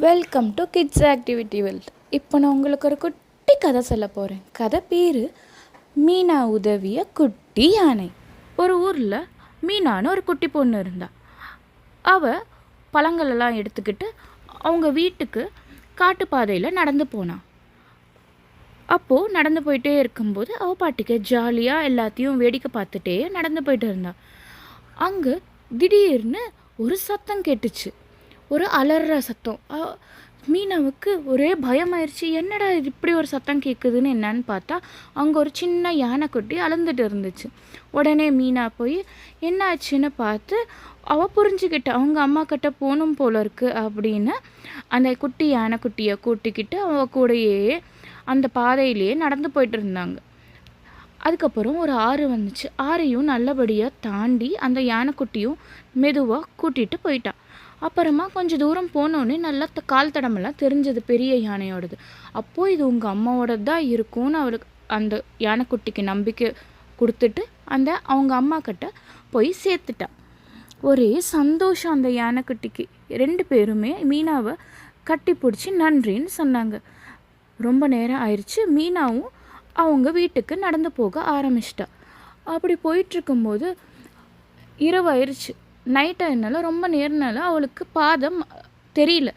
Welcome to kids activity world இப்போ நான் உங்களுக்கு ஒரு குட்டி கதை சொல்ல போகிறேன் கதை பேர் மீனா உதவிய குட்டி யானை. ஒரு ஊரில் மீனான்னு ஒரு குட்டி பொண்ணு இருந்தா. அவள் பழங்களெல்லாம் எடுத்துக்கிட்டு அவங்க வீட்டுக்கு காட்டுப்பாதையில் நடந்து போனான் அப்போது நடந்து போயிட்டே இருக்கும்போது அவள் பாட்டுக்கு ஜாலியாக எல்லாத்தையும் வேடிக்கை பார்த்துட்டே நடந்து போயிட்டு இருந்தாள் அங்கே திடீர்னு ஒரு சத்தம் கேட்டுச்சு. ஒரு அலற சத்தம். மீனாவுக்கு ஒரே பயமாயிருச்சு. என்னடா இது இப்படி ஒரு சத்தம் கேட்குதுன்னு என்னன்னு பார்த்தா அங்கே ஒரு சின்ன யானைக்குட்டி அளந்துட்டு இருந்துச்சு. உடனே மீனா போய் என்ன ஆச்சுன்னு பார்த்து அவள் புரிஞ்சுக்கிட்டா. அவங்க அம்மா கிட்ட போகணும் போல இருக்கு அப்படின்னு அந்த குட்டி யானைக்குட்டியை கூட்டிக்கிட்டு அவ கூடயே அந்த பாதையிலேயே நடந்து போயிட்டு இருந்தாங்க. அதுக்கப்புறம் ஒரு ஆறு வந்துச்சு. ஆறையும் நல்லபடியாக தாண்டி அந்த யானைக்குட்டியும் மெதுவாக கூட்டிகிட்டு போயிட்டான் அப்புறமா கொஞ்சம் தூரம் போனோடனே நல்லா கால் தடமெல்லாம் தெரிஞ்சது பெரிய யானையோடது. அப்போது இது உங்கள் அம்மாவோடது தான் இருக்கும்னு அவளுக்கு அந்த யானைக்குட்டிக்கு நம்பிக்கை கொடுத்துட்டு அந்த அவங்க அம்மா கிட்ட போய் சேர்த்துட்டா. ஒரே சந்தோஷம் அந்த யானைக்குட்டிக்கு. ரெண்டு பேருமே மீனாவை கட்டி பிடிச்சி நன்றின்னு சொன்னாங்க. ரொம்ப நேரம் ஆயிடுச்சு மீனாவும் அவங்க வீட்டுக்கு நடந்து போக ஆரம்பிச்சிட்டா. அப்படி போயிட்டுருக்கும்போது இரவு ஆயிடுச்சு நைட் ஆயிருந்தால ரொம்ப நேரனால அவளுக்கு பாதம் தெரியல.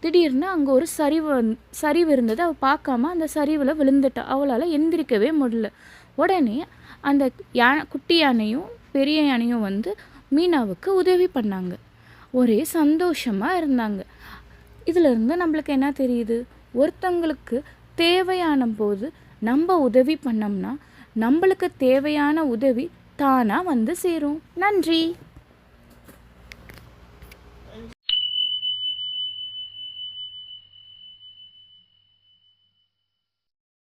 திடீர்னு அங்கே ஒரு சரிவு வந் சரிவு இருந்தது. அவள் பார்க்காம அந்த சரிவில் விழுந்துட்டா. அவளால் எந்திரிக்கவே முடியல. உடனே அந்த யானை குட்டி யானையும் பெரிய யானையும் வந்து மீனாவுக்கு உதவி பண்ணாங்க. ஒரே சந்தோஷமாக இருந்தாங்க. இதிலிருந்து நம்மளுக்கு என்ன தெரியுது? ஒருத்தங்களுக்கு தேவையான போது நம்ம உதவி பண்ணோம்னா நம்மளுக்கு தேவையான உதவி தானாக வந்து சேரும். நன்றி.